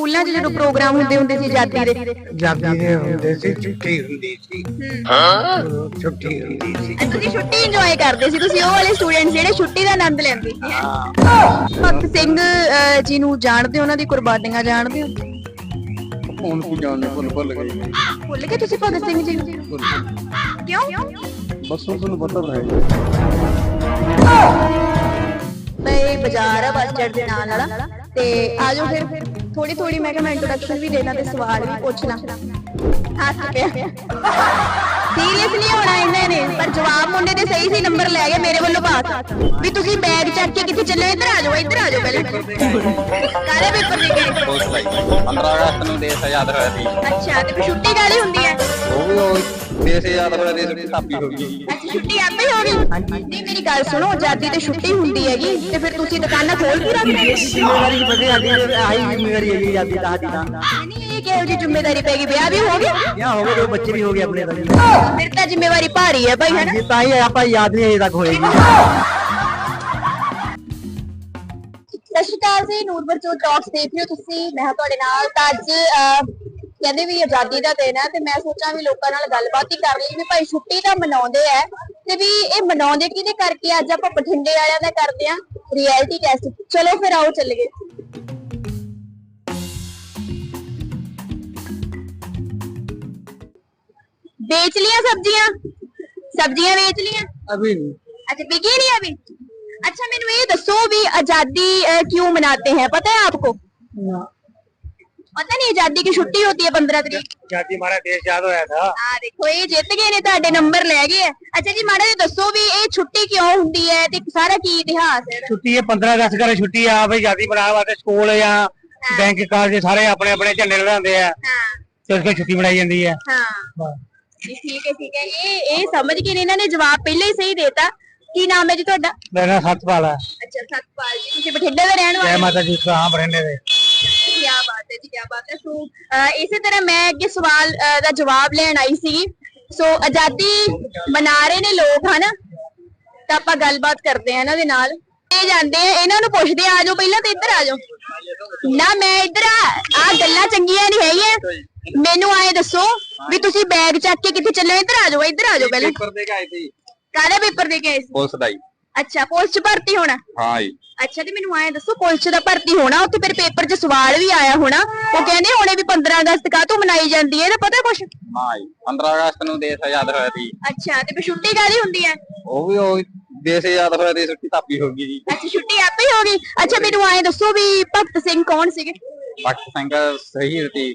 ਸਕੂਲਾਂ 'ਚ ਜਦੋਂ ਪ੍ਰੋਗਰਾਮ ਹੁੰਦੇ ਹੁੰਦੇ ਸੀ ਆਜ਼ਾਦੀ ਦੇ। ਜਾਂਦੀ ਦੇ ਹੁੰਦੇ ਸੀ ਛੁੱਟੀ ਹੁੰਦੀ ਸੀ। ਹਾਂ। ਛੁੱਟੀ ਹੁੰਦੀ ਸੀ। ਅੱਜ ਤੁਸੀਂ ਛੁੱਟੀ ਇੰਜੋਏ ਕਰਦੇ ਸੀ ਤੁਸੀਂ ਉਹ ਵਾਲੇ ਸਟੂਡੈਂਟ ਜਿਹੜੇ ਛੁੱਟੀ ਦਾ ਆਨੰਦ ਲੈਂਦੇ ਸੀ। ਹੈਂ? ਭਗਤ ਸਿੰਘ ਅਹ, ਜੀ ਨੂੰ ਜਾਣਦੇ ਹੋ ਉਹਨਾਂ ਦੀ ਕੁਰਬਾਨੀਆਂ ਜਾਣਦੇ ਹੋ? ਹੁਣ ਕੀ ਜਾਣਦੇ ਭੁੱਲ ਭੁੱਲ ਗਏ ਭੁੱਲ ਗਏ ਤੁਸੀਂ ਭਗਤ ਸਿੰਘ ਜੀ ਨੂੰ? ਕਿਉਂ? ਬਸ ਹੁਣ ਤੁਹਾਨੂੰ ਪਤਾ ਤਾਂ ਹੈ। ਤੇ ਬਾਜ਼ਾਰ ਆ ਬੱਸ ਸਟੈਂਡ ਦੇ ਨਾਲ ਵਾਲਾ। ਤੇ ਆਜੋ ਫਿਰ। ਥੋੜੀ ਥੋੜੀ ਮੈਂ ਕਿਹਾ ਮੈਂ ਇੰਟਰੋਡਕਸ਼ਨ ਵੀ ਦੇਣਾ ਤੇ ਸਵਾਲ ਵੀ ਪੁੱਛਣਾ। ਹੱਸ ਪਿਆ ਸੀਰੀਅਸ ਨਹੀਂ ਹੋਣਾ ਇਹਨਾਂ ਨੇ ਪਰ ਜਵਾਬ ਮੁੰਡੇ ਦੇ ਸਹੀ ਸੀ ਨੰਬਰ ਲੈ ਗਏ ਮੇਰੇ ਵੱਲੋਂ ਪਾਸ। ਵੀ ਤੁਸੀਂ ਬੈਗ ਚੱਕ ਕੇ ਕਿੱਥੇ ਚੱਲੇ ਹੋ? ਇੱਧਰ ਆ ਜਾਓ ਇੱਧਰ ਆ ਜਾਓ ਪਹਿਲੇ। ਕਾਰੇ ਪੇਪਰ ਦੇ ਗਏ? ਉਸ ਭਾਈ 15 ਅਗਸਤ ਨੂੰ ਦੇਸ਼ ਆਜ਼ਾਦ ਹੋਇਆ ਸੀ। ਅੱਛਾ ਤੇ ਫਿਰ ਛੁੱਟੀ ਕਾਲੀ ਹੁੰਦੀ ਹੈ? ਉਹ ਵੀ ਉਹ ਦੇਸ਼ ਆਜ਼ਾਦ ਹੋਇਆ ਦੀ ਛੁੱਟੀ ਥਾਪੀ ਹੋ ਗਈ। ਛੁੱਟੀ ਆਪੇ ਹੋ ਗਈ। ਨਹੀਂ ਮੇਰੀ ਗੱਲ ਸੁਣੋ ਆਜ਼ਾਦੀ ਤੇ ਛੁੱਟੀ ਹੁੰਦੀ ਹੈਗੀ ਤੇ ਫਿਰ ਤੁਸੀਂ ਦੁਕਾਨਾਂ ਖੋਲ ਕੇ ਰੱਖਦੇ ਹੋ? ਜ਼ਿੰਮੇਵਾਰੀ ਦੀ ਫਸੇ ਸਾਡੀ ਆਹੀ ਜ਼ਿੰਮੇਵਾਰੀ ਹੈ ਜੀ ਆਦੀ ਦਾ ਸਾਡੀ ਦਾ ਨਹੀਂ ਇਹ ਕਿਹੋ ਜਿਹੀ ਜ਼ਿੰਮੇਵਾਰੀ ਪੈ ਗਈ? ਵਿਆਹ ਵੀ ਹੋ ਗਿਆ? ਵਿਆਹ ਹੋ ਗਏ ਦੋ ਬੱਚੇ ਵੀ ਹੋ ਗਏ ਆਪਣੇ ਤਾਂ ਜੀ। ਫਿਰ ਤਾਂ ਜ਼ਿੰਮੇਵਾਰੀ ਭਾਰੀ ਹੈ ਭਾਈ ਹੈਨਾ? ਜੀ ਤਾਂ ਹੀ ਆਪਾਂ ਯਾਦ ਨਹੀਂ ਅਜੇ ਤੱਕ ਹੋਏਗੀ ਸਤਿ ਸ਼੍ਰੀ ਅਕਾਲ ਜੀ ਨੂਰਪੁਰ ਚੋ ਟਾਕਸ ਦੇਖ ਰਹੇ ਹੋ ਤੁਸੀਂ। ਮੈਂ ਹਾਂ ਤੁਹਾਡੇ ਨਾਲ ਤਾਂ ਅੱਜ ਕਹਿੰਦੇ ਵੀ ਆਜ਼ਾਦੀ ਦਾ ਦਿਨ ਹੈ ਤੇ ਮੈਂ ਸੋਚਾਂ ਵੀ ਲੋਕਾਂ ਨਾਲ ਗੱਲਬਾਤ ਹੀ ਕਰ ਲਈ ਵੀ ਭਾਈ ਛੁੱਟੀ ਤਾਂ ਮਨਾਉਂਦੇ ਆ ਤੇ ਵੀ ਇਹ ਮਨਾਉਂਦੇ ਕਿਹਦੇ ਕਰਕੇ ਅੱਜ ਆਪਾਂ ਬਠਿੰਡੇ ਵਾਲਿਆਂ ਦਾ ਕਰਦੇ ਆ ਰਿਐਲਿਟੀ ਟੈਸਟ ਚਲੋ ਫਿਰ ਆਓ ਚੱਲੀਏ बेच लिया सब्जियां सब्जियां बेच लिया अभी नहीं अच्छा बिकी नहीं अभी अच्छा मैंने ये दसो भी आजादी अ, क्यों मनाते हैं पता है आपको पता नहीं आजादी की छुट्टी होती है पंद्रह तरीक जाति हमारा देश आजाद होया था ਆ ਦੇਖੋ ਇਹ ਜਿੱਤ ਗਏ ਨੇ ਤੁਹਾਡੇ ਨੰਬਰ ਲੈ ਗਏ ਆ। ਅੱਛਾ ਜੀ ਮਾੜਾ ਜਿਹਾ ਦੱਸੋ ਵੀ ਇਹ ਛੁੱਟੀ ਕਿਉਂ ਹੁੰਦੀ ਹੈ ਤੇ ਸਾਰਾ ਕੀ ਇਤਿਹਾਸ ਹੈ ਇਹਦਾ? ਛੁੱਟੀ ਹੈ 15 ਅਗਸਤ ਕਰੇ ਛੁੱਟੀ ਆ ਬਈ ਜਾਤੀ ਬਣਾਉਣ ਵਾਸਤੇ ਸਕੂਲ ਜਾਂ ਬੈਂਕ ਕਾਲਜ ਸਾਰੇ ਆਪਣੇ ਆਪਣੇ ਝੰਡੇ ਲਹਿਰਾਉਂਦੇ ਆ ਹਾਂ ਤੇ ਉਸ ਛੁੱਟੀ ਬਣਾਈ ਜਾਂਦੀ ਹੈ ਹਾਂ ਜੀ ਠੀਕ ਹੈ ਠੀਕ ਹੈ ਇਹ ਇਹ ਸਮਝ ਗਏ ਨੇ ਇਹਨਾਂ ਨੇ ਜਵਾਬ ਪਹਿਲਾਂ ਹੀ ਸਹੀ ਦੇਤਾ ਕੀ ਨਾਮ ਹੈ ਜੀ ਤੁਹਾਡਾ ਮੇਰਾ ਨਾਮ ਸਤਪਾਲ ਹੈ ਅੱਛਾ ਸਤਪਾਲ ਜੀ ਤੁਸੀਂ ਬਠਿੰਡੇ ਦੇ ਰਹਿਣ ਵਾਲੇ ਜੈ ਹੋ? ਮਾਤਾ ਜੀ ਕਹਾਂ ਬਰਿੰਡੇ ਦੇ ਕੀ ਬਾਤ ਹੈ ਜੀ ਕੀ ਬਾਤ ਹੈ। ਸੋ ਅਹ, ਇਸੇ ਤਰ੍ਹਾਂ ਮੈਂ ਅੱਗੇ ਸਵਾਲ ਅਹ, ਦਾ ਜਵਾਬ ਲੈਣ ਆਈ ਸੀਗੀ ਸੋ ਆਜ਼ਾਦੀ ਮਨਾ ਰਹੇ ਨੇ ਲੋਕ ਹਨਾ? ਤਾਂ ਆਪਾਂ ਗੱਲਬਾਤ ਕਰਦੇ ਆ ਇਹਨਾਂ ਦੇ ਨਾਲ। ਇਹ ਜਾਂਦੇ ਆ ਇਹਨਾਂ ਨੂੰ ਪੁੱਛਦੇ ਆ ਜਾਓ ਪਹਿਲਾਂ ਤੇ ਇੱਧਰ ਆ ਜਾਓ। ਨਾ ਮੈਂ ਇੱਧਰ ਆ ਆ ਗੱਲਾਂ ਚੰਗੀਆਂ ਨਹੀਂ ਹੈਗੀਆਂ। ਮੈਨੂੰ ਆਏ ਦੱਸੋ ਵੀ ਤੁਸੀਂ ਬੈਗ ਚੱਕ ਕੇ ਕਿੱਥੇ ਚੱਲੇ ਹੋ? ਇੱਧਰ ਆ ਜਾਓ ਇੱਧਰ ਆ ਜਾਓ ਪਹਿਲਾਂ। ਪੇਪਰ ਦੇ ਕੇ ਆਏ ਸੀ। ਕਾਹਦਾ ਪੇਪਰ ਦੇ ਕੇ ਆਏ ਸੀ? ਪੁਲਿਸ ਦਾ ਹੀ। ਅੱਛਾ ਪੁਲਿਸ ਚ ਭਰਤੀ ਹੋਣਾ? ਹਾਂ ਜੀ। ਅੱਛਾ ਤੇ ਮੈਨੂੰ ਐਂ ਦੱਸੋ ਪੁਲਿਸ ਦਾ ਭਰਤੀ ਹੋਣਾ ਉੱਥੇ ਫਿਰ ਪੇਪਰ 'ਚ ਸਵਾਲ ਵੀ ਆਇਆ ਹੋਣਾ। ਉਹ ਕਹਿੰਦੇ ਹੁਣੇ ਵੀ 15 ਅਗਸਤ ਕਾਹਤੋਂ ਮਨਾਈ ਜਾਂਦੀ ਹੈ ਇਹਦਾ ਪਤਾ ਕੁਛ? ਹਾਂ ਜੀ 15 ਅਗਸਤ ਨੂੰ ਦੇਸ਼ ਆਜ਼ਾਦ ਹੋਇਆ ਸੀ। ਅੱਛਾ ਤੇ ਫਿਰ ਛੁੱਟੀ ਕਾਹਦੀ ਹੁੰਦੀ ਹੈ? ਉਹ ਵੀ ਉਹ ਦੇਸ਼ ਆਜ਼ਾਦ ਹੋਇਆ ਦੀ ਛੁੱਟੀ ਥਾਪੀ ਹੋ ਗਈ ਜੀ। ਅੱਛਾ ਛੁੱਟੀ ਆਪੇ ਹੀ ਹੋ ਗਈ। ਅੱਛਾ ਮੈਨੂੰ ਐਂ ਦੱਸੋ ਵੀ ਭਗਤ ਸਿੰਘ ਕੌਣ ਸੀਗੇ? ਭਗਤ ਸਿੰਘ ਸ਼ਹੀਦ ਸੀ।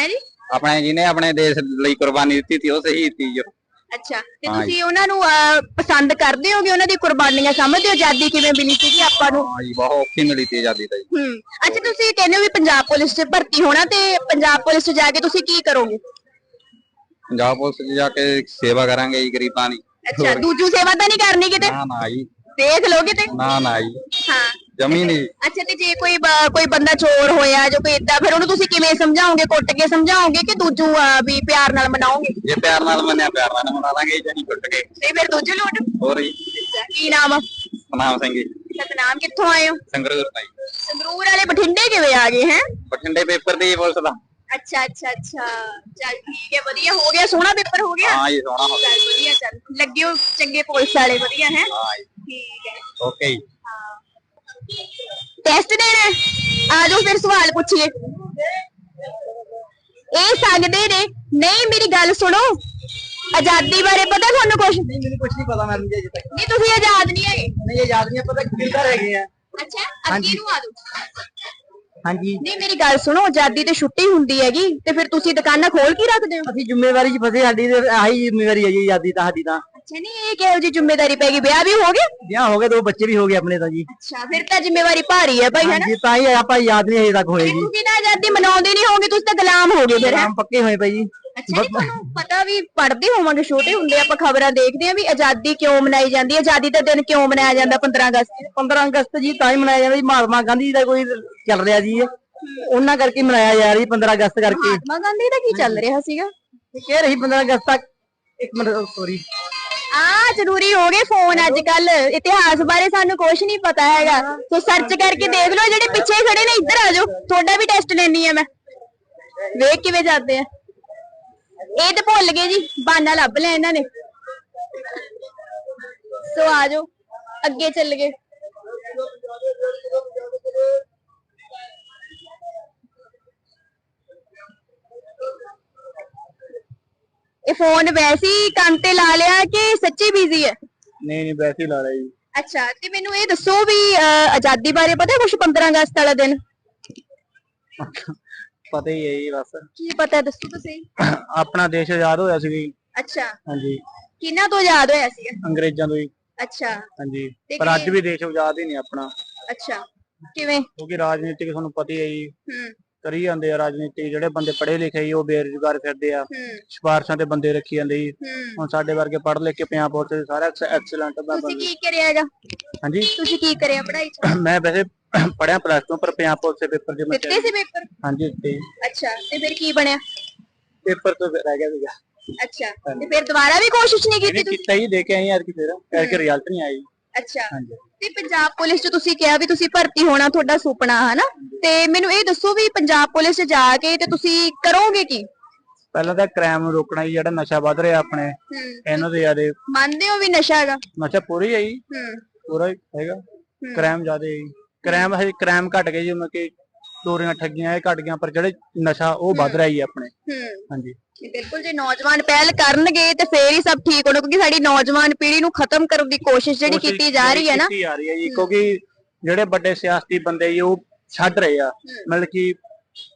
ਹੈ ਜੀ? ਆਪਣੇ ਜਿਹਨੇ ਆਪਣੇ ਦੇਸ਼ ਲਈ ਕੁਰਬਾਨੀ ਦਿੱਤੀ ਸੀ ਉਹ ਸ਼ਹੀਦ ਸੀ ਜੋ। ਅੱਛਾ ਤੇ। ਤੁਸੀਂ ਉਹਨਾਂ ਨੂੰ ਅਹ, ਪਸੰਦ ਕਰਦੇ ਹੋਗੇ? ਉਹਨਾਂ ਦੀ ਕੁਰਬਾਨੀਆਂ ਸਮਝਦੇ ਹੋ? ਆਜ਼ਾਦੀ ਕਿਵੇਂ ਮਿਲੀ ਸੀਗੀ ਆਪਾਂ ਨੂੰ? ਹਾਂ ਜੀ ਬਹੁਤ ਔਖੀ ਮਿਲੀ ਸੀ ਆਜ਼ਾਦੀ ਤਾਂ ਜੀ। ਹੂੰ ਅੱਛਾ ਤੁਸੀਂ ਕਹਿੰਦੇ ਹੋ ਵੀ ਪੰਜਾਬ ਪੁਲਿਸ 'ਚ ਭਰਤੀ ਹੋਣਾ ਤੇ ਪੰਜਾਬ ਪੁਲਿਸ 'ਚ ਜਾ ਕੇ ਤੁਸੀਂ ਕੀ ਕਰੋਗੇ? ਪੰਜਾਬ ਪੁਲਿਸ 'ਚ ਜਾ ਕੇ ਸੇਵਾ ਕਰਾਂਗੇ ਜੀ ਗਰੀਬਾਂ ਦੀ। ਅੱਛਾ ਦੂਜੂ ਸੇਵਾ ਤਾਂ ਨਹੀਂ ਕਰਨੀ ਕਿਤੇ? ਨਾ ਨਾ ਜੀ। ਦੇਖ ਲੋਗੇ ਤੇ ਨਾ ਨਾ ਜੀ। ਹਾਂ। ਜਮੀ ਨਹੀਂ ਅੱਛਾ ਤੇ ਜੇ ਕੋਈ ਬ- ਕੋਈ ਬੰਦਾ ਚੋਰ ਹੋਇਆ ਜੋ ਕੋਈ ਏਦਾਂ ਫਿਰ ਉਹਨੂੰ ਤੁਸੀਂ ਕਿਵੇਂ ਸਮਝਾਓਗੇ ਕੁੱਟ ਕੇ ਸਮਝਾਓਗੇ ਕਿ ਦੂਜੂ ਅਹ, ਵੀ ਪਿਆਰ ਨਾਲ ਮਨਾਓਗੇ ਜੇ ਪਿਆਰ ਨਾਲ ਮੰਨਿਆ ਪਿਆਰ ਨਾਲ ਮਨਾ ਲਾਂਗੇ ਜਾਂ ਨਹੀਂ ਟੁੱਟ ਕੇ ਤੇ ਫਿਰ ਦੂਜੂ ਲੂਟ ਹੋਰ ਜੀ ਕੀ ਨਾਮ ਆ ਸਨਾਮ ਸਿੰਘ ਜੀ ਸਤਨਾਮ ਕਿੱਥੋਂ ਆਏ ਹੋ ਸੰਗਰੂਰ ਤੋਂ ਜੀ ਸੰਗਰੂਰ ਵਾਲੇ ਬਠਿੰਡੇ ਕਿਵੇਂ ਆ ਗਏ ਹੈ ਬਠਿੰਡੇ ਪੇਪਰ ਦੀ ਪੁਲਿਸ ਦਾ ਅੱਛਾ ਅੱਛਾ ਅੱਛਾ ਚੱਲ ਠੀਕ ਹੈ ਵਧੀਆ ਹੋ ਗਿਆ ਸੋਹਣਾ ਪੇਪਰ ਹੋ ਗਿਆ ਹਾਂ ਜੀ ਸੋਹਣਾ ਹੋ ਗਿਆ ਚੱਲ ਵਧੀਆ ਚੱਲ ਲੱਗਿਓ ਚੰਗੇ ਪੁਲਿਸ ਵਾਲੇ ਵਧੀਆ ਹੈ ਹਾਂ ਜੀ ਠੀਕ ਹੈ ਓਕੇ ਜੀ ਟੈਸਟ ਦੇਣਾ ਹੈ? ਆ ਜਾਓ ਫਿਰ ਸਵਾਲ ਪੁੱਛੀਏ ਇਹ ਸਕਦੇ ਨੇ ਨਹੀਂ ਮੇਰੀ ਗੱਲ ਸੁਣੋ ਆਜ਼ਾਦੀ ਬਾਰੇ ਪਤਾ ਤੁਹਾਨੂੰ ਕੁਝ ਨਹੀਂ ਮੈਨੂੰ ਕੁਝ ਨਹੀਂ ਪਤਾ ਮੈਡਮ ਜੀ ਅਜੇ ਤੱਕ ਨਹੀਂ ਤੁਸੀਂ ਆਜ਼ਾਦ ਨਹੀਂ ਹੈਗੇ ਨਹੀਂ ਇਹ ਯਾਦ ਨਹੀਂ ਪਤਾ ਕਿੱਧਰ ਹੈਗੇ ਆ ਅੱਛਾ ਅੱਗੇ ਨੂੰ ਆ ਜਾਓ ਹਾਂਜੀ ਨਹੀਂ ਮੇਰੀ ਗੱਲ ਸੁਣੋ ਆਜ਼ਾਦੀ ਤੇ ਛੁੱਟੀ ਹੁੰਦੀ ਹੈਗੀ ਤੇ ਫਿਰ ਤੁਸੀਂ ਦੁਕਾਨਾਂ ਖੋਲ ਕੇ ਰੱਖਦੇ ਹੋ ਅਸੀਂ ਜ਼ਿੰਮੇਵਾਰੀ 'ਚ ਫਸੇ ਸਾਡੀ ਤੇ ਆਹੀ ਜ਼ਿੰਮੇਵਾਰੀ ਹੈ ਜੀ ਆਜ਼ਾਦੀ ਤਾਂ ਸਾਡੀ ਤਾਂ ਅੱਛਾ ਨਹੀਂ ਇਹ ਕਿਹੋ ਜਿਹੀ ਜ਼ਿੰਮੇਵਾਰੀ ਪੈ ਗਈ? ਵਿਆਹ ਵੀ ਹੋ ਗਿਆ? ਵਿਆਹ ਹੋ ਗਏ ਦੋ ਬੱਚੇ ਵੀ ਹੋ ਗਏ ਆਪਣੇ ਤਾਂ ਜੀ। ਅੱਛਾ ਫਿਰ ਤਾਂ ਜ਼ਿੰਮੇਵਾਰੀ ਭਾਰੀ ਹੈ ਭਾਈ ਹੈਨਾ? ਹਾਂਜੀ ਤਾਂ ਹੀ ਆਪਾਂ ਯਾਦ ਨਹੀਂ ਅਜੇ ਤੱਕ ਹੋਏਗੀ ਤੁਸੀਂ ਤਾਂ ਆਜ਼ਾਦੀ ਮਨਾਉਂਦੇ ਨਹੀਂ ਹੋਗੇ ਤੁਸੀਂ ਤਾਂ ਗੁਲਾਮ ਹੋ ਗਏ ਫਿਰ ਹੈਂ? ਨਾਮ ਪੱਕੇ ਹੋਏ ਪਏ ਜੀ। ਅੱਛਾ ਜੀ ਤੁਹਾਨੂੰ ਪਤਾ ਵੀ ਪੜ੍ਹਦੇ ਹੋਵਾਂਗੇ ਛੋਟੇ ਹੁੰਦੇ ਆਪਾਂ ਖਬਰਾਂ ਦੇਖਦੇ ਆਂ ਵੀ ਆਜ਼ਾਦੀ ਕਿਉਂ ਮਨਾਈ ਜਾਂਦੀ ਹੈ? ਆਜ਼ਾਦੀ ਦਾ ਦਿਨ ਕਿਉਂ ਮਨਾਇਆ ਜਾਂਦਾ 15 ਅਗਸਤ 15 ਅਗਸਤ ਜੀ ਤਾਂ ਹੀ ਮਨਾਇਆ ਜਾਂਦਾ ਜੀ ਮਹਾਤਮਾ ਗਾਂਧੀ ਦਾ ਕੋਈ ਚੱਲ ਰਿਹਾ ਜੀ ਇਹ। ਉਹਨਾਂ ਕਰਕੇ ਮਨਾਇਆ ਜਾ ਰਹੀ 15 ਅਗਸਤ ਕਰਕੇ। ਮਹਾਤਮਾ ਗਾਂਧੀ ਦਾ ਕੀ ਚੱਲ ਰਿਹਾ ਸੀਗਾ? ਇਹ ਕਹਿ ਰਹੀ 15 ਅਗਸਤ ਤੱਕ ਇੱਕ ਮਿੰਟ ਸੌਰੀ ਆ ਜ਼ਰੂਰੀ ਹੋ ਗਏ ਫੋਨ ਅੱਜ ਕੱਲ ਇਤਿਹਾਸ ਬਾਰੇ ਸਾਨੂੰ ਕੁਝ ਨਹੀਂ ਪਤਾ ਹੈਗਾ। ਸੋ ਸਰਚ ਕਰਕੇ ਦੇਖ ਲਓ ਜਿਹੜੇ ਪਿੱਛੇ ਖੜੇ ਨੇ ਇੱਧਰ ਆ ਜਾਓ। ਤੁਹਾਡਾ ਵੀ ਟੈਸਟ ਲੈਣੀ ਆ ਮੈਂ। ਵੇਖ ਕਿਵੇਂ ਜਾਂਦੇ ਆ। ਇਹ ਤੇ ਭੁੱਲ ਗਏ ਜੀ ਬਾਨਾ ਲੱਭ ਲਿਆ ਇਹਨਾਂ ਨੇ। ਸੋ ਆ ਜਾਓ ਅੱਗੇ ਚੱਲ ਗਏ। ਇਹ ਫੋਨ ਵੈਸੇ ਹੀ ਕੰਨ ਤੇ ਲਾ ਲਿਆ ਕਿ ਸੱਚੀ ਬਿਜ਼ੀ ਹੈ? ਨਹੀਂ ਨਹੀਂ ਵੈਸੇ ਹੀ ਲਾ ਰਿਹਾ ਜੀ। ਅੱਛਾ ਤੇ ਮੈਨੂੰ ਇਹ ਦੱਸੋ ਵੀ ਅਹ, ਆਜ਼ਾਦੀ ਬਾਰੇ ਪਤਾ ਕੁਝ 15 ਅਗਸਤ ਵਾਲਾ ਦਿਨ? ਪਤਾ ਹੀ ਹੈ ਜੀ ਬਸ। ਕੀ ਪਤਾ ਦੱਸੋ ਤੁਸੀਂ। ਆਪਣਾ ਦੇਸ਼ ਆਜ਼ਾਦ ਹੋਇਆ ਸੀ ਜੀ। ਅੱਛਾ। ਹਾਂਜੀ। ਕਿਹਨਾਂ ਤੋਂ ਆਜ਼ਾਦ ਹੋਇਆ ਸੀ? ਅੰਗਰੇਜ਼ਾਂ ਤੋਂ ਹੀ। ਅੱਛਾ। ਹਾਂਜੀ। ਤੇ ਪਰ ਅੱਜ? ਵੀ ਦੇਸ਼ ਆਜ਼ਾਦ ਹੀ ਨਹੀਂ ਆਪਣਾ। ਅੱਛਾ। ਕਿਵੇਂ? ਕਿਉਂਕਿ ਰਾਜਨੀਤਿਕ ਤੁਹਾਨੂੰ ਪਤਾ ਹੀ ਹੈ ਜੀ। ਹੂੰ। ਕਰੀ ਜਾਂਦੇ ਆ ਰਾਜਨੀਤੀ ਜਿਹੜੇ ਬੰਦੇ ਪੜ੍ਹੇ ਲਿਖੇ ਜੀ ਉਹ ਬੇਰੁਜ਼ਗਾਰ ਫਿਰਦੇ ਆ। ਹੂੰ। ਸਿਫਾਰਸ਼ਾਂ ਤੇ ਬੰਦੇ ਰੱਖੀ ਜਾਂਦੇ ਜੀ ਹੂੰ। ਹੁਣ ਸਾਡੇ ਵਰਗੇ ਪੜ੍ਹ ਲਿਖ ਕੇ ਪੰਜਾਬ ਪੁਲਿਸ ਦੇ ਸਾਰਾ ਐਕਸਲੈਂਟ ਤੁਸੀਂ ਕੀ ਕਰਿਆ ਹੈਗਾ ਹਾਂਜੀ? ਤੁਸੀਂ ਕੀ ਕਰਿਆ ਪੜ੍ਹਾਈ ਚ? ਮੈਂ ਵੈਸੇ ਪੜਿਆ ਪਲੱਸ 2 ਪਰ ਪੰਜਾਬ ਪੁਲਿਸ ਦੇ ਪੇਪਰ ਜੇ ਮੈਂ ਦਿੱਤੇ ਸੀ ਪੇਪਰ? ਹਾਂਜੀ ਤੇ ਅੱਛਾ ਤੇ ਫਿਰ ਕੀ ਬਣਿਆ? ਪੇਪਰ ਤੋਂ ਰਹਿ ਗਿਆ ਸੀਗਾ। ਅੱਛਾ ਤੇ ਫਿਰ ਦੁਬਾਰਾ ਵੀ ਕੋਸ਼ਿਸ਼ ਨਹੀਂ ਕੀਤੀ ਤੁਸੀਂ? ਕੀਤਾ ਹੀ ਦੇ ਕੇ ਆਏ ਯਾਰ ਕਿ ਫਿਰ। ਕਰਕੇ ਰਿਜ਼ਲਟ ਨਹੀਂ ਆਈ। ਅੱਛਾ। ਹਾਂਜੀ। ਤੇ ਪੰਜਾਬ ਪੁਲਿਸ ਚ ਤੁਸੀਂ ਕਿਹਾ ਵੀ ਤੁਸੀਂ ਭਰਤੀ ਹੋਣਾ ਤੁਹਾਡਾ ਸੁਪਨਾ ਹਨਾ? ਤੇ ਮੈਨੂੰ ਇਹ ਦੱਸੋ ਵੀ ਪੰਜਾਬ ਪੁਲਿਸ ਚ ਜਾ ਕੇ ਤੇ ਤੁਸੀਂ ਕਰੋਗੇ ਕੀ? ਪਹਿਲਾਂ ਤਾਂ ਕ੍ਰਾਈਮ ਨੂੰ ਰੋਕਣਾ ਜੀ ਜਿਹੜਾ ਨਸ਼ਾ ਵੱਧ ਰਿਹਾ ਆਪਣੇ। ਹੂੰ। ਇਹਨਾਂ ਦੇ ਜਿਆਦੇ ਮੰਨਦੇ ਹੋ ਵੀ ਨਸ਼ਾ ਹੈਗਾ? ਨਸ਼ਾ ਪੂਰੀ ਹੈ ਜੀ। ਹੂੰ। ਪੂਰਾ ਹੀ ਹੈਗਾ। ਕ੍ਰਾਈਮ ਜ਼ਿਆਦੇ ਹੈ ਜੀ। ਕ੍ਰਾਈਮ ਹਜੇ ਕ੍ਰਾਈਮ ਘਟ ਗਏ ਜਿਵੇਂ ਕਿ ਚੋਰੀਆਂ ਠੱਗੀਆਂ ਇਹ ਘਟ ਗਈਆਂ ਪਰ ਜਿਹੜੇ ਨਸ਼ਾ ਉਹ ਵੱਧ ਰਿਹਾ ਜੀ ਆਪਣੇ। ਹੂੰ। ਹਾਂਜੀ। ਬਿਲਕੁਲ ਜੇ ਨੌਜਵਾਨ ਪਹਿਲ ਕਰਨਗੇ ਤੇ ਫੇਰ ਹੀ ਸਭ ਠੀਕ ਹੋਣਾ ਕਿਉਂਕਿ ਸਾਡੀ ਨੌਜਵਾਨ ਪੀੜ੍ਹੀ ਨੂੰ ਖਤਮ ਕਰਨ ਦੀ ਕੋਸ਼ਿਸ਼ ਜਿਹੜੀ ਕੋਸ਼ਿਸ਼ ਕੀਤੀ ਜਾ ਰਹੀ ਹੈ ਨਾ। ਕੀਤੀ ਜਾ ਰਹੀ ਹੈ ਜੀ ਕਿਉਂਕਿ ਜਿਹੜੇ ਵੱਡੇ ਸਿਆਸਤੀ ਬੰਦੇ ਜੀ ਉਹ ਛੱਡ ਰਹੇ ਆ। ਮਤਲਬ ਕਿ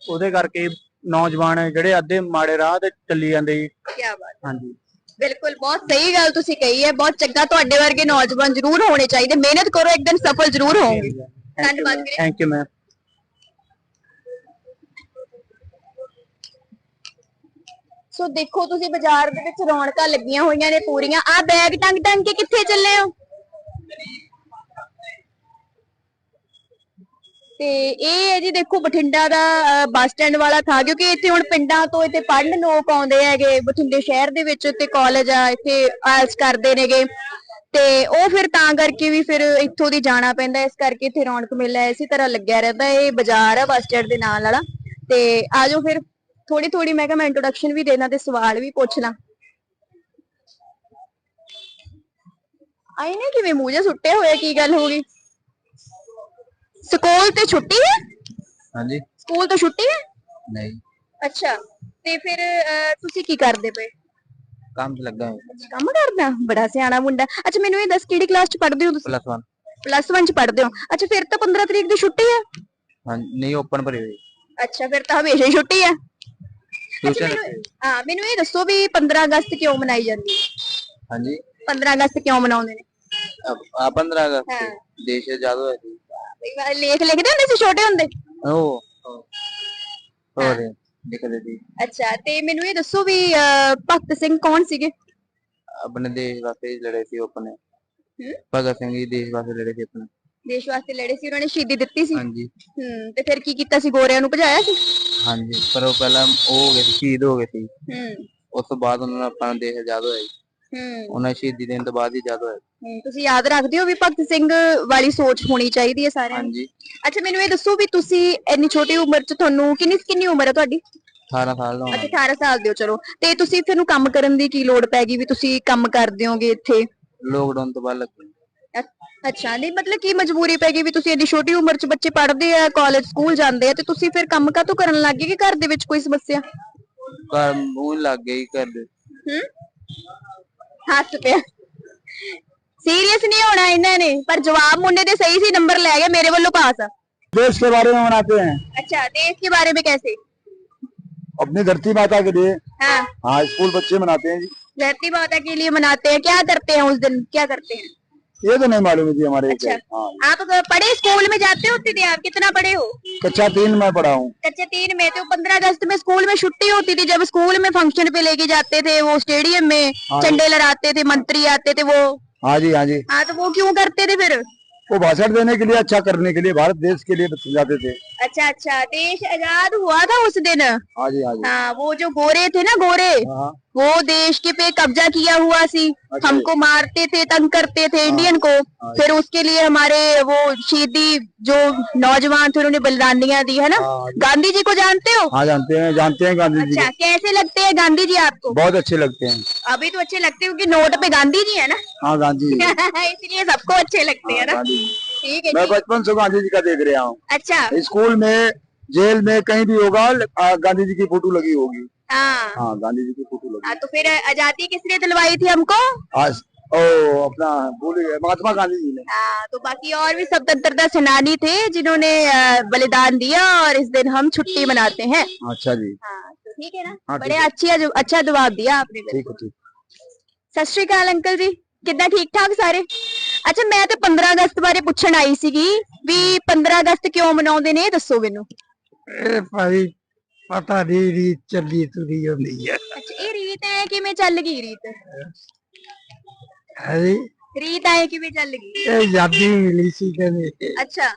ਉਹਦੇ ਕਰਕੇ ਨੌਜਵਾਨ ਜਿਹੜੇ ਅੱਧੇ ਮਾੜੇ ਰਾਹ ਤੇ ਚੱਲੀ ਜਾਂਦੇ ਜੀ। ਕੀ ਬਾਤ ਹਾਂਜੀ। ਬਿਲਕੁਲ ਬਹੁਤ ਸਹੀ ਗੱਲ ਤੁਸੀਂ ਕਹੀ ਹੈ ਬਹੁਤ ਚੰਗਾ ਤੁਹਾਡੇ ਵਰਗੇ ਨੌਜਵਾਨ ਜ਼ਰੂਰ ਹੋਣੇ ਚਾਹੀਦੇ ਮਿਹਨਤ ਕਰੋ ਇੱਕ ਦਿਨ ਸਫਲ ਜ਼ਰੂਰ ਹੋਵੋਗੇ। ਧੰਨਵਾਦ ਵੀਰੇ। ਥੈਂਕ ਯੂ ਮੈਮ ਸੋ ਦੇਖੋ ਤੁਸੀਂ ਬਾਜ਼ਾਰ ਦੇ ਵਿੱਚ ਰੌਣਕਾਂ ਲੱਗੀਆਂ ਹੋਈਆਂ ਨੇ ਪੂਰੀਆਂ। ਆ ਬੈਗ ਟੰਗ ਟੰਗ ਕੇ ਕਿੱਥੇ ਚੱਲੇ ਹੋ? ਤੇ ਇਹ ਹੈ ਜੀ ਦੇਖੋ ਬਠਿੰਡਾ ਦਾ ਬੱਸ ਸਟੈਂਡ ਵਾਲਾ ਥਾਂ, ਕਿਉਂਕਿ ਇੱਥੇ ਹੁਣ ਪਿੰਡਾਂ ਤੋਂ ਇੱਥੇ ਪੜ੍ਹਨ ਲੋਕ ਆਉਂਦੇ ਹੈਗੇ। ਬਠਿੰਡੇ ਸ਼ਹਿਰ ਦੇ ਵਿੱਚ ਤੇ ਕਾਲਜ ਆ, ਇੱਥੇ ਆਇਲਸ ਕਰਦੇ ਨੇਗੇ। ਤੇ ਉਹ ਫਿਰ ਤਾਂ ਕਰਕੇ ਵੀ ਫਿਰ ਇੱਥੋਂ ਦੀ ਜਾਣਾ ਪੈਂਦਾ, ਇਸ ਕਰਕੇ ਇੱਥੇ ਰੌਣਕ ਮੇਲਾ ਇਸੇ ਤਰ੍ਹਾਂ ਲੱਗਿਆ ਰਹਿੰਦਾ। ਇਹ ਬਾਜ਼ਾਰ ਆ, ਬੱਸ ਸਟੈਂਡ ਦੇ ਨਾਲ ਵਾਲਾ। ਤੇ ਆਜੋ ਫਿਰ। ਥੋੜੀ ਥੋੜੀ ਮੈਂ ਕਿਹਾ ਮੈਂ ਇੰਟਰੋਡਕਸ਼ਨ ਵੀ ਦੇਣਾ ਤੇ ਸਵਾਲ ਵੀ ਪੁੱਛ ਲਾਂ ਆਈ ਨੇ ਕਿਵੇਂ ਮੂੰਹ ਜਿਹਾ ਸੁੱਟੇ ਹੋਏ ਕੀ ਗੱਲ ਹੋ ਗਈ? ਸਕੂਲ ਤੇ ਛੁੱਟੀ ਹੈ? ਹਾਂਜੀ। ਸਕੂਲ ਤੋਂ ਛੁੱਟੀ ਹੈ? ਨਹੀਂ। ਅੱਛਾ ਤੇ ਫਿਰ ਅਹ, ਤੁਸੀਂ ਕੀ ਕਰਦੇ ਪਏ? ਕੰਮ ਤੇ ਲੱਗਾ ਹੋਇਆ। ਕੰਮ ਕਰਦਾ? ਬੜਾ ਸਿਆਣਾ ਮੁੰਡਾ। ਅੱਛਾ ਮੈਨੂੰ ਇਹ ਦੱਸ ਕਿਹੜੀ ਕਲਾਸ ਚ ਪੜ੍ਹਦੇ ਹੋ ਤੁਸੀਂ? ਪਲੱਸ 1 ਪਲੱਸ 1 ਚ ਪੜ੍ਹਦੇ ਹੋ। ਅੱਛਾ ਫਿਰ ਤਾਂ 15 ਤਰੀਕ ਦੀ ਛੁੱਟੀ ਹੈ? ਹਾਂ ਨਹੀਂ ਓਪਨ ਭਰੀ ਹੋਈ। ਅੱਛਾ ਫਿਰ ਤਾਂ ਹਮੇਸ਼ਾ ਹੀ ਛੁੱਟੀ ਹੈ। ਅੱਛਾ ਦੂਸਰੇ ਮੈਨੂੰ ਹਾਂ ਮੈਨੂੰ ਇਹ ਦੱਸੋ ਵੀ 15 ਅਗਸਤ ਕਿਉਂ ਮਨਾਈ ਜਾਂਦੀ ਹੈ? ਹਾਂਜੀ। 15 ਅਗਸਤ ਕਿਉਂ ਮਨਾਉਂਦੇ ਨੇ? ਆ 15 ਅਗਸਤ ਹਾਂ। ਦੇਸ਼ ਆਜ਼ਾਦ ਹੋਇਆ ਸੀ। ਕਈ ਵਾਰ ਲੇਖ ਲਿਖਦੇ ਹੁੰਦੇ ਸੀ ਛੋਟੇ ਹੁੰਦੇ? ਉਹ ਹੋਰ ਲਿਖਦੇ ਸੀ। ਅੱਛਾ ਤੇ ਮੈਨੂੰ ਇਹ ਦੱਸੋ ਵੀ ਅਹ, ਭਗਤ ਸਿੰਘ ਕੌਣ ਸੀਗੇ? ਆਪਣੇ ਦੇਸ਼ ਵਾਸਤੇ ਲੜੇ ਸੀ ਉਹ ਆਪਣੇ। ਹੂੰ? ਭਗਤ ਸਿੰਘ ਜੀ ਦੇਸ਼ ਵਾਸਤੇ ਲੜੇ ਸੀ ਆਪਣੇ। ਦੇਸ਼ ਵਾਸਤੇ ਲੜੇ ਸੀ ਉਹਨਾਂ ਨੇ ਸ਼ਹੀਦੀ ਦਿੱਤੀ ਸੀ। ਹਾਂਜੀ। ਹੂੰ ਤੇ ਫਿਰ ਕੀ ਕੀਤਾ ਸੀ? ਗੋਰਿਆਂ ਨੂੰ ਭਜਾਇਆ ਸੀ? ਹਾਂਜੀ ਪਰ ਉਹ ਪਹਿਲਾਂ ਉਹ ਹੋ ਗਏ ਸੀ ਸ਼ਹੀਦ ਹੋ ਗਏ ਸੀ। ਹੂੰ। ਉਸ ਤੋਂ ਬਾਅਦ ਉਹਨਾਂ ਦਾ ਆਪਣਾ ਦੇਸ਼ ਆਜ਼ਾਦ ਹੋਇਆ ਜੀ। ਹੂੰ। ਉਹਨਾਂ ਸ਼ਹੀਦੀ ਦੇਣ ਤੋਂ ਬਾਅਦ ਹੀ ਆਜ਼ਾਦ ਹੋਇਆ। ਹੂੰ, ਤੁਸੀਂ ਯਾਦ ਰੱਖਦੇ ਹੋ ਵੀ ਭਗਤ ਸਿੰਘ ਵਾਲੀ ਸੋਚ ਹੋਣੀ ਚਾਹੀਦੀ ਹੈ ਸਾਰਿਆਂ ਨੂੰ? ਹਾਂਜੀ। ਅੱਛਾ ਮੈਨੂੰ ਇਹ ਦੱਸੋ ਵੀ ਤੁਸੀਂ ਇੰਨੀ ਛੋਟੀ ਉਮਰ 'ਚ ਤੁਹਾਨੂੰ ਕਿੰਨੀ ਕਿੰਨੀ ਉਮਰ ਹੈ ਤੁਹਾਡੀ? 18 ਸਾਲ ਦਾ ਹੋਣਾ ਅੱਛਾ 18 ਸਾਲ ਦੇ ਹੋ ਚਲੋ। ਤੇ ਤੁਸੀਂ ਤੁਹਾਨੂੰ ਕੰਮ ਕਰਨ ਦੀ ਕੀ ਲੋੜ ਪੈ ਗਈ ਵੀ ਤੁਸੀਂ ਕੰਮ ਕਰਦੇ ਹੋਗੇ ਇੱਥੇ? ਲੋਕਡਾਊਨ ਤੋਂ ਬਾਅਦ ਲੱਗੀ। ਅ- ਅੱਛਾ ਨਹੀਂ ਮਤਲਬ ਕੀ ਮਜਬੂਰੀ ਪੈ ਗਈ ਵੀ ਤੁਸੀਂ ਇੰਨੀ ਛੋਟੀ ਉਮਰ 'ਚ ਬੱਚੇ ਪੜ੍ਹਦੇ ਆ ਕਾਲਜ ਸਕੂਲ ਜਾਂਦੇ ਆ ਤੇ ਤੁਸੀਂ ਫਿਰ ਕੰਮ ਕਾਹਤੋਂ ਕਰਨ ਲੱਗ ਗਏ ਕਿ ਘਰ ਦੇ ਵਿੱਚ ਕੋਈ ਸਮੱਸਿਆ ਘਰ ਮੂੰਹ ਲੱਗ ਗਈ ਘਰ ਦੇ ਹੂੰ ਹੱਸ ਪਿਆ ਸੀਰੀਅਸ ਨਹੀਂ ਹੋਣਾ ਇਹਨਾਂ ਨੇ ਪਰ ਜਵਾਬ ਮੁੰਡੇ ਦੇ ਸਹੀ ਸੀ ਨੰਬਰ ਲੈ ਗਏ ਮੇਰੇ ਵੱਲੋਂ ਪਾਸ ਆ देश के बारे में मनाते हैं अच्छा देश के बारे में कैसे अपनी धरती माता के लिए हाँ हाँ स्कूल बच्चे मनाते हैं जी धरती माता के लिए मनाते हैं क्या करते हैं उस दिन क्या करते हैं ये तो नहीं मालूम थी हमारे अच्छा। हाँ। आप पढ़े स्कूल में जाते होते थे आप कितना पढ़े हो? कक्षा तीन में पढ़ा हूँ। कच्चे तीन में तो पंद्रह अगस्त में स्कूल में छुट्टी होती थी जब स्कूल में फ़ंक्शन पे लेके जाते थे वो स्टेडियम में हाँ। झंडे लहराते थे मंत्री आते थे वो। हाँ जी हाँ जी। हाँ तो वो क्यों करते थे फिर? वो भाषण देने के लिए अच्छा करने के लिए भारत देश के लिए जाते थे। अच्छा अच्छा। देश आज़ाद हुआ था उस दिन। हाँ जी हाँ जी। हाँ वो जो गोरे थे ना गोरे। हाँ। वो देश के पे कब्जा किया हुआ सी। अच्छा। हमको मारते थे तंग करते थे इंडियन को। फिर उसके लिए हमारे वो शहीदी जो नौजवान थे उन्होंने बलिदानियाँ दी है ना? हाँ गांधी जी को जानते हो? हाँ जानते हैं जानते हैं गांधी जी अच्छा कैसे लगते हैं गांधी जी आपको? बहुत अच्छे लगते हैं। अभी तो अच्छे लगते हैं क्योंकि नोट पे गांधी जी है ना? हाँ गांधी जी। इसलिए सबको अच्छे लगते हैं ना? ठीक है मैं बचपन से गांधी जी का देख रहा हूँ। अच्छा। स्कूल में जेल में कहीं भी होगा गांधी जी की फ़ोटो लगी होगी। हाँ हाँ गांधी जी की फोटो लगी हाँ, तो फिर आजादी किसने दिलवाई थी हमको आज ओ अपना भूल गए महात्मा गांधी जी ने हाँ, तो बाकी और भी स्वतंत्रता सेनानी थे जिन्होंने अ, बलिदान दिया और इस दिन हम छुट्टी मनाते हैं अच्छा जी हाँ तो ठीक है ना हाँ, बड़े ठीक है। अच्छी अच्छा जवाब दिया आपने मेरे ठीक है ठीक ਸਤਿ ਸ਼੍ਰੀ ਅਕਾਲ ਅੰਕਲ ਜੀ ਕਿੱਦਾਂ ਠੀਕ ਠਾਕ ਸਾਰੇ ਅੱਛਾ ਮੈਂ ਤੇ 15 ਅਗਸਤ ਬਾਰੇ ਪੁੱਛਣ ਆਈ ਸੀਗੀ ਵੀ 15 ਅਗਸਤ ਕਿਉਂ ਮਨਾਉਂਦੇ ਨੇ ਇਹ ਦੱਸੋ ਮੈਨੂੰ ਇਹ ਭਾਈ ਪਤਾ ਨਹੀਂ ਰੀਤ ਚੱਲੀ ਤੁਰੀ ਹੁੰਦੀ ਹੈ ਅੱਛਾ ਇਹ ਰੀਤ ਐ ਕਿਵੇਂ ਚੱਲ ਗਈ ਰੀਤ? ਹੈ ਰੀਤ ਐ ਕਿਵੇਂ ਚੱਲ ਗਈ? ਇਹ ਆਜ਼ਾਦੀ ਮਿਲੀ ਸੀ ਕਹਿੰਦੇ ਅੱਛਾ।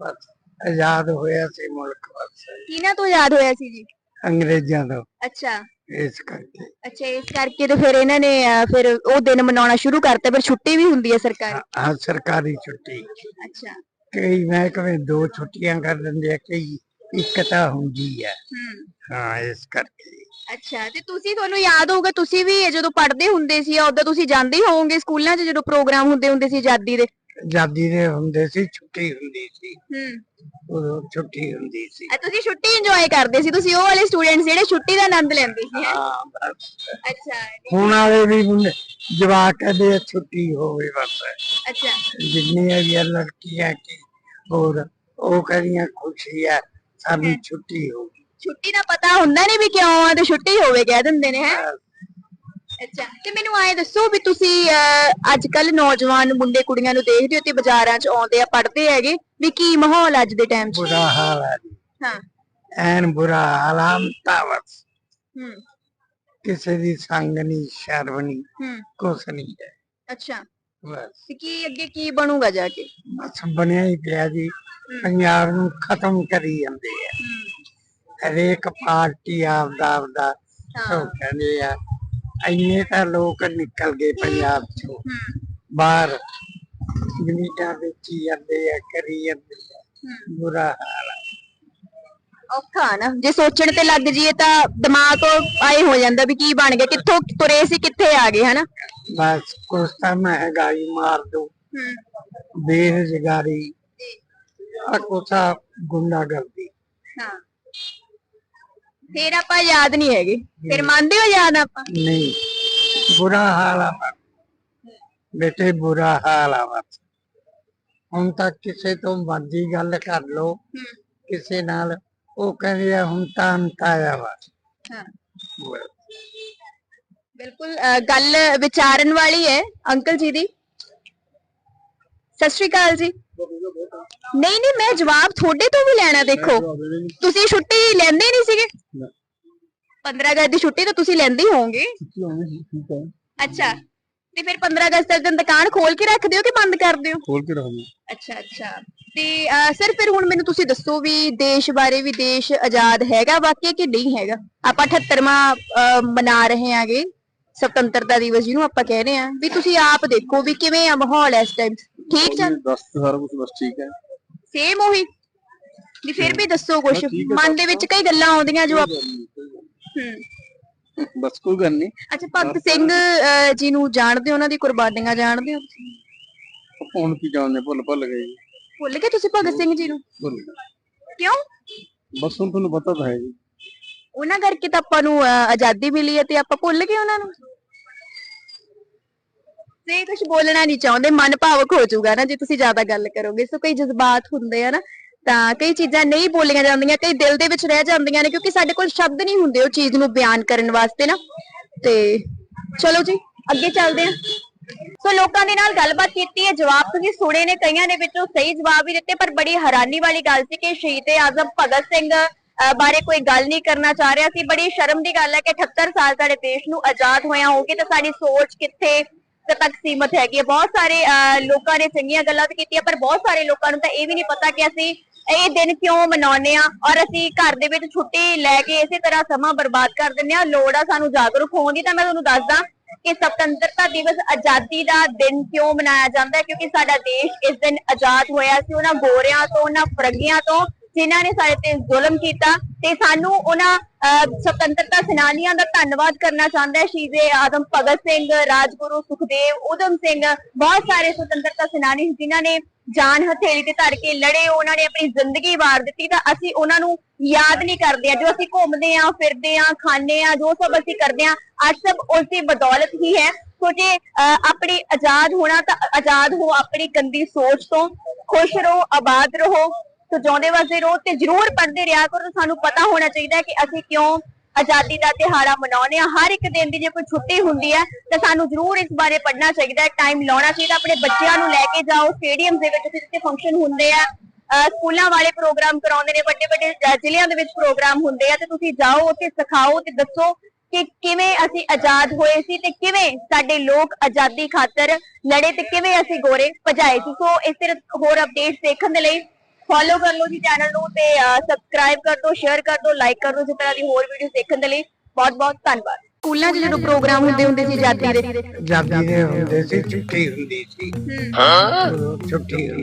ਬਸ ਆਜ਼ਾਦ ਹੋਇਆ ਸੀ ਮੁਲਕ ਬਸ। ਕਿਹਨਾਂ ਤੋਂ ਯਾਦ ਹੋਇਆ ਸੀ ਜੀ? ਅੰਗਰੇਜ਼ਾਂ ਤੋਂ। ਅੱਛਾ। ਇਸ ਕਰਕੇ। ਅੱਛਾ ਇਸ ਕਰਕੇ ਤੇ ਫਿਰ ਇਹਨਾਂ ਨੇ ਫਿਰ ਉਹ ਦਿਨ ਮਨਾਉਣਾ ਸ਼ੁਰੂ ਕਰਤਾ ਫਿਰ ਛੁੱਟੀ ਵੀ ਹੁੰਦੀ ਹੈ ਸਰਕਾਰੀ? ਹਾਂ ਸਰਕਾਰੀ ਛੁੱਟੀ। ਅੱਛਾ। ਕਈ ਮਹਿਕਮੇ ਦੋ ਛੁੱਟੀਆਂ ਕਰ ਦਿੰਦੇ ਆ ਕਈ ਇੱਕ ਤਾਂ ਹੁੰਦੀ ਹੈ। ਹੂੰ। ਹਾਂ ਇਸ ਕਰਕੇ। ਅੱਛਾ ਤੇ ਤੁਸੀਂ ਤੁਹਾਨੂੰ ਯਾਦ ਹੋਊਗਾ ਤੁਸੀਂ ਵੀ ਜਦੋਂ ਪੜ੍ਹਦੇ ਹੁੰਦੇ ਸੀ ਉਦੋਂ ਤੁਸੀਂ ਜਾਂਦੇ ਹੀ ਹੋਵੋਗੇ ਸਕੂਲਾਂ 'ਚ ਜਦੋਂ ਪ੍ਰੋਗਰਾਮ ਹੁੰਦੇ ਹੁੰਦੇ ਸੀ ਆਜ਼ਾਦੀ ਦੇ? ਆਜ਼ਾਦੀ ਦੇ ਹੁੰਦੇ ਸੀ ਛੁੱਟੀ ਹੁੰਦੀ ਸੀ। ਹੂੰ। ਉਦੋਂ ਛੁੱਟੀ ਹੁੰਦੀ ਸੀ। ਅ, ਤੁਸੀਂ ਛੁੱਟੀ ਇੰਜੋਏ ਕਰਦੇ ਸੀ ਤੁਸੀਂ ਉਹ ਵਾਲੇ ਸਟੂਡੈਂਟ ਜਿਹੜੇ ਛੁੱਟੀ ਦਾ ਆਨੰਦ ਲੈਂਦੇ ਸੀ। ਹੈਂ? ਹਾਂ ਬਸ। ਅੱਛਾ ਹੁਣ ਵਾਲੇ ਵੀ ਮੁੰਡੇ ਜਵਾਕ ਕਹਿੰਦੇ ਆ ਛੁੱਟੀ ਹੋਵੇ ਬਸ। ਅੱਛਾ। ਜਿੰਨੀਆਂ ਵੀ ਲੜਕੀਆਂ ਕੀ ਹੋਰ ਉਹ ਕਹਿੰਦੀਆਂ ਖੁਸ਼ੀ ਹੈ ਸਾਨੂੰ ਛੁੱਟੀ ਹੋ। ਗਈ ਛੁੱਟੀ ਦਾ ਪਤਾ ਹੁੰਦਾ ਨਹੀਂ ਵੀ ਕਿਉਂ ਆ ਤੇ ਛੁੱਟੀ ਹੋਵੇ ਕਹਿ ਦਿੰਦੇ ਨੇ ਹੈ? ਅੱਛਾ ਤੇ ਮੈਨੂੰ ਆਏ ਦੱਸੋ ਵੀ ਤੁਸੀਂ ਅੱਜ ਕੱਲ ਨੌਜਵਾਨ ਮੁੰਡੇ ਕੁੜੀਆਂ ਨੂੰ ਦੇਖਦੇ ਹੋ ਤੇ ਬਾਜ਼ਾਰਾਂ 'ਚ ਆਉਂਦੇ ਆ ਪੜ੍ਹਦੇ ਹੈਗੇ? ਵੀ ਕੀ ਮਾਹੌਲ ਅੱਜ ਦੇ ਟਾਈਮ 'ਚ? ਬੁਰਾ ਹਾਲ ਹੈ ਜੀ। ਹਾਂ। ਐਨ ਬੁਰਾ ਹਾਲ ਆਮਤਾਵਸ ਹੂੰ। ਕਿਸੇ ਦੀ ਸੰਗ ਨਹੀਂ ਸ਼ਰਮ ਨਹੀਂ ਹੂੰ। ਕੁਛ ਨਹੀਂ ਹੈ। ਅੱਛਾ। ਬਸ। ਤੇ ਕੀ ਅੱਗੇ ਕੀ ਬਣੂਗਾ ਜਾ ਕੇ? ਬਸ ਬਣਿਆ ਹੀ ਪਿਆ ਜੀ। ਪੰਜਾਬ ਨੂੰ ਖਤਮ ਕਰੀ ਜਾਂਦੇ ਆ। ਹਰੇਕ ਪਾਰਟੀ ਆਪਦਾ ਆਪਦਾ ਉਹ ਕਹਿੰਦੇ ਆ ਇੰਨੇ ਤਾਂ ਲੋਕ ਨਿਕਲ ਗਏ ਪੰਜਾਬ ਚੋਂ। ਬਾਹਰ ਜ਼ਮੀਨਾਂ ਵੇਚੀ ਜਾਂਦੇ ਆ ਕਰੀ ਜਾਂਦੇ ਆ। ਬੁਰਾ ਹਾਲ ਆ। ਔਖਾ ਨਾ। ਜੇ ਸੋਚਣ ਤੇ ਲੱਗ ਜਾਈਏ ਤਾਂ ਦਿਮਾਗ ਆਏ ਹੋ ਜਾਂਦਾ ਵੀ ਕੀ ਬਣ ਗਿਆ ਕਿੱਥੋਂ ਤੁਰੇ ਸੀ ਕਿੱਥੇ ਆ ਗਏ ਹਨਾ? ਬਸ ਕੁਛ ਤਾਂ ਮਹਿੰਗਾਈ ਮਾਰ ਦੋ। ਬੇਰੁਜ਼ਗਾਰੀ ਆ ਕੋਸਾ ਗੁੰਡਾਗਰਦੀ ਹਾਂ। ਫਿਰ ਆਪਾਂ ਯਾਦ ਨਹੀਂ ਹੈਗੇ। ਫਿਰ ਮੰਨਦੇ ਹੋ ਯਾਦ ਆਪਾਂ? ਨਹੀਂ। ਬੁਰਾ ਹਾਲ ਆ ਬਸ। ਬੇਟੇ ਬੁਰਾ ਹਾਲ ਆ ਬਸ। ਹੁਣ ਤੱਕ ਕਿਸੇ ਤੋਂ ਮਰਜ਼ੀ ਗੱਲ ਕਰ ਲੋ ਹੂੰ। ਕਿਸੇ ਨਾਲ ਉਹ ਕਹਿੰਦੇ ਆ ਹੁਣ ਤਾਂ ਅੰਤ ਆਇਆ ਵਾ ਹਾਂ। ਬਸ। ਬਿਲਕੁਲ ਅ, ਗੱਲ ਵਿਚਾਰਨ ਵਾਲੀ ਹੈ। ਅੰਕਲ ਜੀ ਦੀ। ਸਤਿ ਸ਼੍ਰੀ ਅਕਾਲ ਜੀ। ਨਹੀਂ ਨਹੀਂ ਮੈਂ ਜਵਾਬ ਤੁਹਾਡੇ ਤੋਂ ਵੀ ਲੈਣਾ ਦੇਖੋ। ਤੁਸੀਂ ਛੁੱਟੀ ਲੈਂਦੇ ਨਹੀਂ ਸੀਗੇ? 15 ਅਗਸਤ ਦੀ ਛੁੱਟੀ ਤਾਂ ਤੁਸੀਂ ਲੈਂਦੇ ਹੋਵੋਗੇ। ਅੱਛਾ। ਤੇ ਫਿਰ 15 ਅਗਸਤ ਦੇ ਦਿਨ ਦੁਕਾਨ ਖੋਲ ਕੇ ਰੱਖਦੇ ਹੋ ਕਿ ਬੰਦ ਕਰਦੇ ਹੋ ਖੋਲ ਕੇ ਰੱਖਦੇ ਅੱਛਾ ਅੱਛਾ। ਤੇ ਸਰ ਫਿਰ ਹੁਣ ਮੈਨੂੰ ਤੁਸੀਂ ਦੱਸੋ ਵੀ ਦੇਸ਼ ਬਾਰੇ ਵੀ ਦੇਸ਼ ਆਜ਼ਾਦ ਹੈਗਾ ਵਾਕਿਆ ਕਿ ਨਹੀਂ ਹੈਗਾ? ਆਪਾਂ 78ਵਾਂ ਮਨਾ ਰਹੇ ਆਂਗੇ ਸੁਤੰਤਰਤਾ ਦਿਵਸ ਜਿਹਨੂੰ ਆਪਾਂ ਕਹਿ ਰਹੇ ਆਂ ਵੀ ਤੁਸੀਂ ਆਪ ਦੇਖੋ ਵੀ ਕਿਵੇਂ ਆ ਮਾਹੌਲ ਇਸ ਟਾਈਮ ਠੀਕ ਚੱਲ। ਦੱਸ ਸਾਰਾ ਕੁਝ ਬਸ ਠੀਕ ਹੈ। ਸੇਮ ਉਹੀ। ਵੀ ਫਿਰ ਵੀ ਦੱਸੋ ਕੁਝ ਮਨ ਦੇ ਵਿੱਚ ਕਈ ਗੱਲਾਂ ਆਉਂਦੀਆਂ ਜੋ ਹੂੰ। ਬਸ ਕੋਈ ਗੱਲ ਨਹੀਂ। ਅੱਛਾ ਭਗਤ ਸਿੰਘ ਜੀ ਨੂੰ ਜਾਣਦੇ ਉਹਨਾਂ ਦੀ ਕੁਰਬਾਨੀਆਂ ਜਾਣਦੇ ਹੋ ਹੁਣ ਕੀ ਜਾਣਦੇ ਭੁੱਲ ਭੁੱਲ ਗਏ ਭੁੱਲ ਗਏ ਤੁਸੀਂ ਭਗਤ ਸਿੰਘ ਜੀ ਨੂੰ? ਕਿਉਂ? ਬਸ ਹੁਣ ਤੁਹਾਨੂੰ ਪਤਾ ਤਾਂ ਹੈ ਜੀ। ਉਹਨਾਂ ਕਰਕੇ ਤਾਂ ਆਪਾਂ ਨੂੰ ਆਜ਼ਾਦੀ ਮਿਲੀ ਹੈ ਤੇ ਆਪਾਂ ਭੁੱਲ ਗਏ ਉਹਨਾਂ ਨੂੰ। ਤੇ ਕੁਝ ਬੋਲਣਾ ਨਹੀਂ ਚਾਹੁੰਦੇ ਮਨ ਭਾਵਕ ਹੋ ਜਾਊਗਾ ਨਾ ਜੇ ਤੁਸੀਂ ਜ਼ਿਆਦਾ ਗੱਲ ਕਰੋਗੇ। ਸੋ ਕਈ ਜਜ਼ਬਾਤ ਹੁੰਦੇ ਆ ਨਾ, ਤਾਂ ਕਈ ਚੀਜ਼ਾਂ ਨਹੀਂ ਬੋਲੀਆਂ ਜਾਂਦੀਆਂ, ਕਈ ਦਿਲ ਦੇ ਵਿੱਚ ਰਹਿ ਜਾਂਦੀਆਂ ਨੇ, ਕਿਉਂਕਿ ਸਾਡੇ ਕੋਲ ਸ਼ਬਦ ਨਹੀਂ ਹੁੰਦੇ ਉਹ ਚੀਜ਼ ਨੂੰ ਬਿਆਨ ਕਰਨ ਵਾਸਤੇ ਨਾ। ਤੇ ਚਲੋ ਜੀ, ਅੱਗੇ ਚੱਲਦੇ ਹਾਂ। ਸੋ ਲੋਕਾਂ ਦੇ ਨਾਲ ਗੱਲਬਾਤ ਕੀਤੀ ਹੈ, ਜਵਾਬ ਤੁਸੀਂ ਸੁਣੇ ਨੇ, ਕਈਆਂ ਦੇ ਵਿੱਚੋਂ ਸਹੀ ਜਵਾਬ ਵੀ ਦਿੱਤੇ, ਪਰ ਬੜੀ ਹੈਰਾਨੀ ਵਾਲੀ ਗੱਲ ਸੀ ਕਿ ਸ਼ਹੀਦ ਆਜ਼ਮ ਭਗਤ ਸਿੰਘ ਬਾਰੇ ਕੋਈ ਗੱਲ ਨਹੀਂ ਕਰਨਾ ਚਾਹ ਰਿਹਾ ਸੀ। ਬੜੀ ਸ਼ਰਮ ਦੀ ਗੱਲ ਹੈ ਕਿ 78 ਸਾਲ ਸਾਡੇ ਦੇਸ਼ ਨੂੰ ਆਜ਼ਾਦ ਹੋਇਆ ਹੋਗੇ ਤਾਂ ਸਾਡੀ ਸੋਚ ਕਿੱਥੇ ਤੱਕ ਸੀਮਤ ਹੈਗੀ ਹੈ। ਬਹੁਤ ਸਾਰੇ ਲੋਕਾਂ ਨੇ ਚੰਗੀਆਂ ਗੱਲਾਂ ਵੀ ਕੀਤੀਆਂ, ਪਰ ਬਹੁਤ ਸਾਰੇ ਲੋਕਾਂ ਨੂੰ ਤਾਂ ਇਹ ਵੀ ਨਹੀਂ ਪਤਾ ਕਿ ਅਸੀਂ ਇਹ ਦਿਨ ਕਿਉਂ ਮਨਾਉਂਦੇ ਆ ਔਰ ਅਸੀਂ ਘਰ ਦੇ ਵਿੱਚ ਛੁੱਟੀ ਲੈ ਕੇ ਇਸੇ ਤਰ੍ਹਾਂ ਸਮਾਂ ਬਰਬਾਦ ਕਰ ਦਿੰਦੇ ਆ ਲੋੜ ਆ ਸਾਨੂੰ ਜਾਗਰੂਕ ਹੋਣ ਦੀ। ਤਾਂ ਮੈਂ ਤੁਹਾਨੂੰ ਦੱਸਦਾ ਕਿ ਸੁਤੰਤਰਤਾ ਦਿਵਸ ਆਜ਼ਾਦੀ ਦਾ ਦਿਨ ਕਿਉਂ ਮਨਾਇਆ ਜਾਂਦਾ ਹੈ, ਕਿਉਂਕਿ ਸਾਡਾ ਦੇਸ਼ ਇਸ ਦਿਨ ਆਜ਼ਾਦ ਹੋਇਆ ਸੀ। ਉਹਨਾਂ ਗੋਰਿਆਂ ਤੋਂ, ਉਹਨਾਂ ਫਰੰਗੀਆਂ ਤੋਂ ਜਿਨ੍ਹਾਂ ਨੇ ਸਾਡੇ ਤੇ ਜ਼ੁਲਮ ਕੀਤਾ ਤੇ ਸਾਨੂੰ ਉਹਨਾਂ ਅਹ, ਸੁਤੰਤਰਤਾ ਸੈਨਾਨੀਆਂ ਦਾ ਧੰਨਵਾਦ ਕਰਨਾ ਚਾਹੁੰਦਾ ਹੈ। ਸ਼ਹੀਦੇ ਆਦਮ ਭਗਤ ਸਿੰਘ ਰਾਜਗੁਰੂ ਸੁਖਦੇਵ ਉਦਮ ਸਿੰਘ ਬਹੁਤ ਸਾਰੇ ਸੁਤੰਤਰਤਾ ਸੈਨਾਨੀ ਜਿਨ੍ਹਾਂ ਨੇ ਜਾਨ ਹਥੇਲੀ ਤੇ ਧਰ ਕੇ ਲੜੇ ਉਹਨਾਂ ਨੇ ਆਪਣੀ ਜ਼ਿੰਦਗੀ ਵਾਰ ਦਿੱਤੀ ਤਾਂ ਅਸੀਂ ਉਹਨਾਂ ਨੂੰ ਯਾਦ ਨਹੀਂ ਕਰਦੇ ਆ ਜੋ ਅਸੀਂ ਘੁੰਮਦੇ ਆ ਫਿਰਦੇ ਆ ਖਾਂਦੇ ਆ ਜੋ ਸਭ ਅਸੀਂ ਕਰਦੇ ਆ ਅੱਜ ਸਭ ਉਸ ਦੀ ਬਦੌਲਤ ਹੀ ਹੈ। ਸੋ ਜੇ ਅਹ, ਆਪਣੀ ਆਜ਼ਾਦ ਹੋਣਾ ਤਾਂ ਆਜ਼ਾਦ ਹੋ ਆਪਣੀ ਗੰਦੀ ਸੋਚ ਤੋਂ ਖੁਸ਼ ਰਹੋ ਆਬਾਦ ਰਹੋ। ਸੋ ਜਿਉਂਦੇ ਵਸਦੇ ਰਹੋ ਤੇ ਜਰੂਰ ਪੜ੍ਹਦੇ ਰਿਹਾ ਕਰੋ ਸਾਨੂੰ ਪਤਾ ਹੋਣਾ ਚਾਹੀਦਾ ਕਿ ਅਸੀਂ ਕਿਉਂ ਆਜ਼ਾਦੀ ਦਾ ਦਿਹਾੜਾ ਮਨਾਉਂਦੇ ਆ ਹਰ ਇੱਕ ਦਿਨ ਦੀ ਜੇ ਕੋਈ ਛੁੱਟੀ ਹੁੰਦੀ ਹੈ ਤਾਂ ਸਾਨੂੰ ਜਰੂਰ ਇਸ ਬਾਰੇ ਪੜ੍ਹਨਾ ਚਾਹੀਦਾ ਟਾਈਮ ਲਾਉਣਾ ਚਾਹੀਦਾ ਆਪਣੇ ਬੱਚਿਆਂ ਨੂੰ ਲੈ ਕੇ ਜਾਓ ਸਟੇਡੀਅਮ ਦੇ ਵਿੱਚ ਜਿੱਥੇ ਫੰਕਸ਼ਨ ਹੁੰਦੇ ਆ ਸਕੂਲਾਂ ਵਾਲੇ ਪ੍ਰੋਗਰਾਮ ਕਰਾਉਂਦੇ ਨੇ, ਵੱਡੇ ਵੱਡੇ ਜ਼ਿਲ੍ਹਿਆਂ ਦੇ ਵਿੱਚ ਪ੍ਰੋਗਰਾਮ ਹੁੰਦੇ ਆ ਤੇ ਤੁਸੀਂ ਜਾਓ, ਉੱਥੇ ਸਿਖਾਓ ਤੇ ਦੱਸੋ ਕਿ ਕਿਵੇਂ ਅਸੀਂ ਆਜ਼ਾਦ ਹੋਏ ਸੀ ਤੇ ਕਿਵੇਂ ਸਾਡੇ ਲੋਕ ਆਜ਼ਾਦੀ ਖਾਤਰ ਲੜੇ ਤੇ ਕਿਵੇਂ ਅਸੀਂ ਗੋਰੇ ਭਜਾਏ ਸੀ। ਸੋ ਇਸ ਤਰ੍ਹਾਂ ਹੋਰ ਅਪਡੇਟਸ ਦੇਖਣ ਦੇ ਲਈ ਫੋਲੋ ਕਰ ਲਓ ਜੀ ਚੈਨਲ ਨੂੰ ਤੇ ਸਬਸਕ੍ਰਾਈਬ ਕਰ ਦਿਓ ਸ਼ੇਅਰ ਕਰ ਦਿਓ ਲਾਈਕ ਕਰ ਦਿਓ ਜਿਸ ਤਰ੍ਹਾਂ ਦੀ ਹੋਰ ਵੀਡੀਓਜ਼ ਦੇਖਣ ਦੇ ਲਈ ਬਹੁਤ ਬਹੁਤ ਧੰਨਵਾਦ। ਸਕੂਲਾਂ 'ਚ ਜਦੋਂ ਪ੍ਰੋਗਰਾਮ ਹੁੰਦੇ ਹੁੰਦੇ ਸੀ ਆਜ਼ਾਦੀ ਦੇ? ਆਜ਼ਾਦੀ ਦੇ ਹੁੰਦੇ ਸੀ ਛੁੱਟੀ ਹੁੰਦੀ ਸੀ। ਹਾਂ। ਛੁੱਟੀ